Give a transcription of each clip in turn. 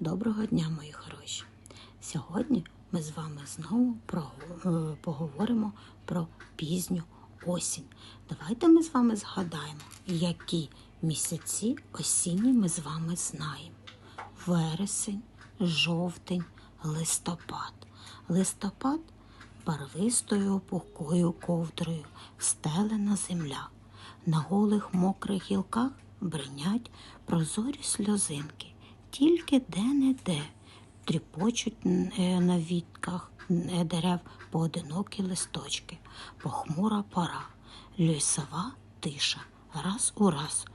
Доброго дня, мої хороші! Сьогодні ми з вами знову про- е, поговоримо про пізню осінь. Давайте ми з вами згадаємо, які місяці осінні ми з вами знаємо. Вересень, жовтень, листопад. Листопад барвистою пухкою ковдрою стелена земля. На голих мокрих гілках бринять прозорі сльозинки, тільки де-не-де тріпочуть е, на вітках е, дерев поодинокі листочки, похмура пора, лісова тиша, раз у раз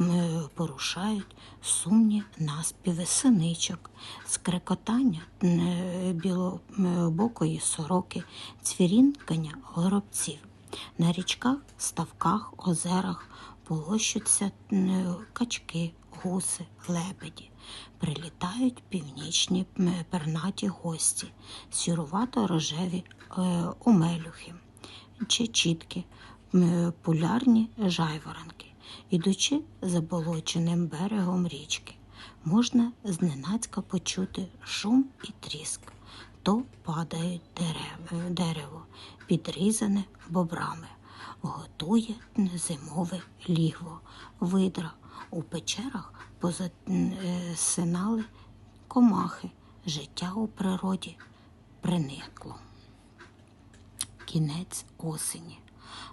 е, порушають сумні наспіви синичок, скрекотання білобокої сороки, цвірінкання горобців. На річках, ставках, озерах полощуться качки, гуси, лебеді. Прилітають північні пернаті гості, сірувато-рожеві е, омелюхи, чечітки, м, полярні жайворонки. Ідучи заболоченим берегом річки, можна зненацька почути шум і тріск. То падає дерев, е, дерево, підрізане бобрами, готує зимове лігво, видра. У печерах позасинали комахи, життя у природі приникло. Кінець осені.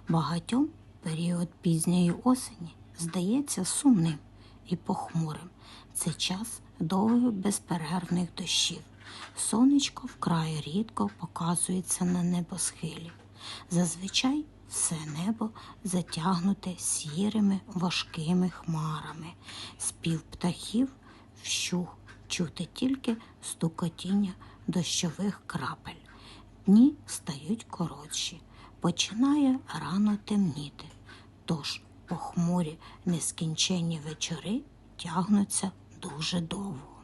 Багатьом період пізньої осені здається сумним і похмурим. Це час довгих безперервних дощів. Сонечко вкрай рідко показується на небосхилі. Зазвичай все небо затягнуте сірими важкими хмарами. Спів птахів вщух чути тільки стукотіння дощових крапель. Дні стають коротші, починає рано темніти, тож похмурі нескінченні вечори тягнуться дуже довго.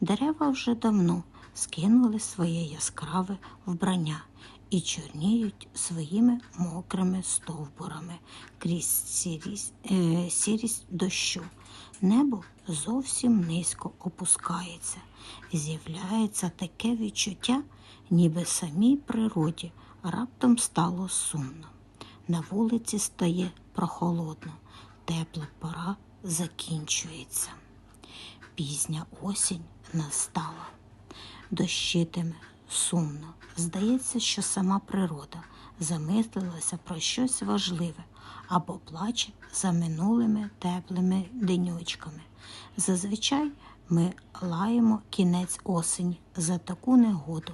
Дерева вже давно скинули своє яскраве вбрання і чорніють своїми мокрими стовбурами крізь сірість, е, сірість дощу. Небо зовсім низько опускається. З'являється таке відчуття, ніби самій природі раптом стало сумно. На вулиці стає прохолодно, тепла пора закінчується. Пізня осінь настала. Дощитиме сумно. Здається, що сама природа замислилася про щось важливе або плаче за минулими теплими денючками. Зазвичай ми лаємо кінець осені за таку негоду,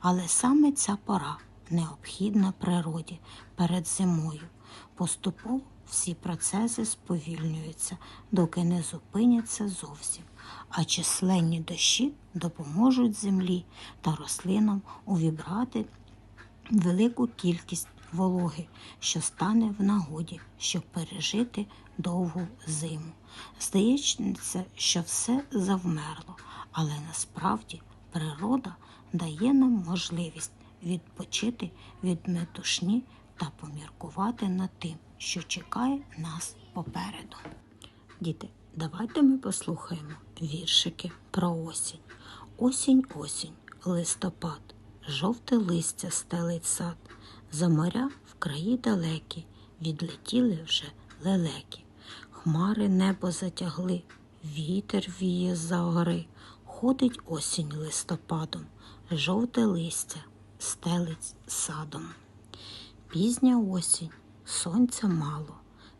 але саме ця пора необхідна природі перед зимою. Поступово всі процеси сповільнюються, доки не зупиняться зовсім, а численні дощі допоможуть землі та рослинам увібрати велику кількість вологи, що стане в нагоді, щоб пережити довгу зиму. Здається, що все завмерло, але насправді природа дає нам можливість відпочити від метушні та поміркувати над тим, що чекає нас попереду. Діти, давайте ми послухаємо віршики про осінь. Осінь, осінь, листопад, жовте листя стелить сад. За моря в краї далекі відлетіли вже лелеки. Хмари небо затягли, вітер віє за гори. Ходить осінь листопадом, жовте листя стелить садом. Пізня осінь, сонця мало,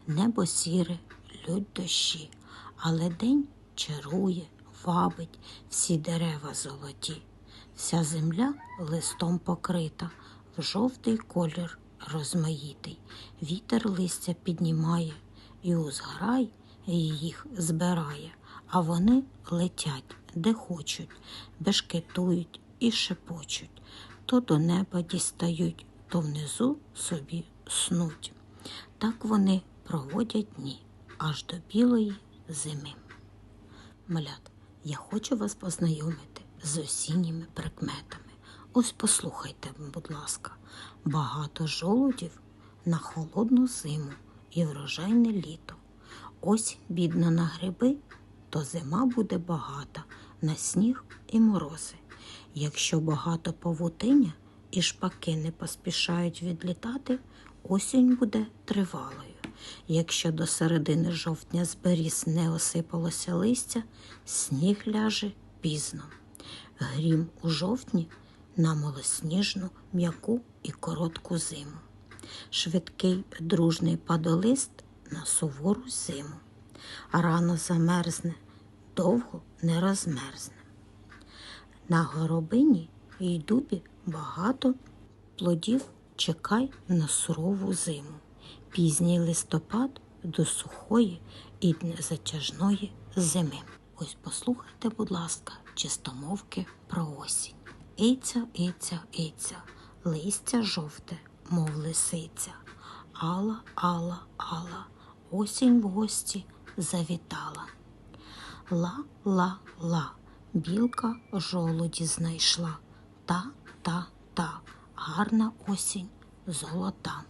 небо сіре, лють дощі, але день чарує, вабить всі дерева золоті. Вся земля листом покрита, в жовтий колір розмаїтий. Вітер листя піднімає і у зграй їх збирає, а вони летять, де хочуть, бешкетують і шепочуть, то до неба дістають, то внизу собі снуть. Так вони проводять дні аж до білої зими. Малят, я хочу вас познайомити з осінніми прикметами. Ось послухайте, будь ласка, багато жолудів на холодну зиму і врожайне літо. Осінь бідна на гриби, то зима буде багата на сніг і морози. Якщо багато павутиння і шпаки не поспішають відлітати, осінь буде тривалою. Якщо до середини жовтня з беріз не осипалося листя, сніг ляже пізно. Грім у жовтні на малосніжну, м'яку і коротку зиму. Швидкий дружний падолист на сувору зиму. Рано замерзне, довго не розмерзне. На горобині й дубі багато плодів чекай на сурову зиму. Пізній листопад до сухої і незатяжної зими. Ось послухайте, будь ласка, чистомовки про осінь. Ійця, ійця, ійця, листя жовте, мов лисиця. Алла, Алла, Алла, осінь в гості завітала. Ла, ла, ла, білка жолоді знайшла. Та, та, та, гарна осінь золота.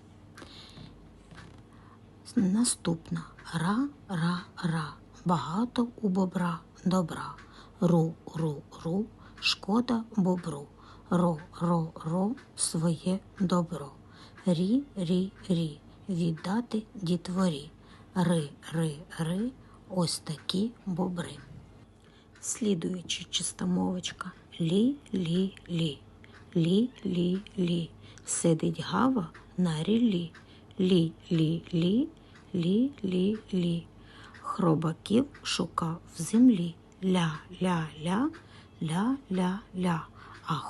Наступна ра, ра, ра, багато у бобра добра. Ру, ру, ру, шкода бобру. Ро, ро, ро, своє добро. Рі, рі, рі, віддати дітворі. Ри, ри, ри, ось такі бобри. Слідуючи чистомовочка лі, лі, лі, лі, лі, лі, сидить гава на ріллі, лі, лі, лі, лі, лі, лі. Хробаків шукав в землі, ля, ля, ля, ля, ля, ля, а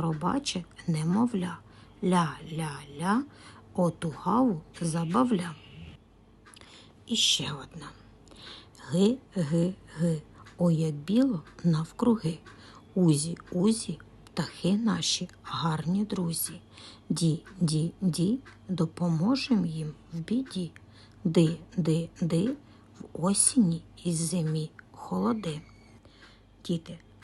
робаче немовля, ля, ля, ля, оту гаву забавля. І ще одна. Ги, ги, ги, ой, як біло навкруги. Узі, узі, птахи наші, гарні друзі. Ді, ді, ді, допоможем їм в біді. Ди, ди, ди, в осінні і зимі холоди. Діти,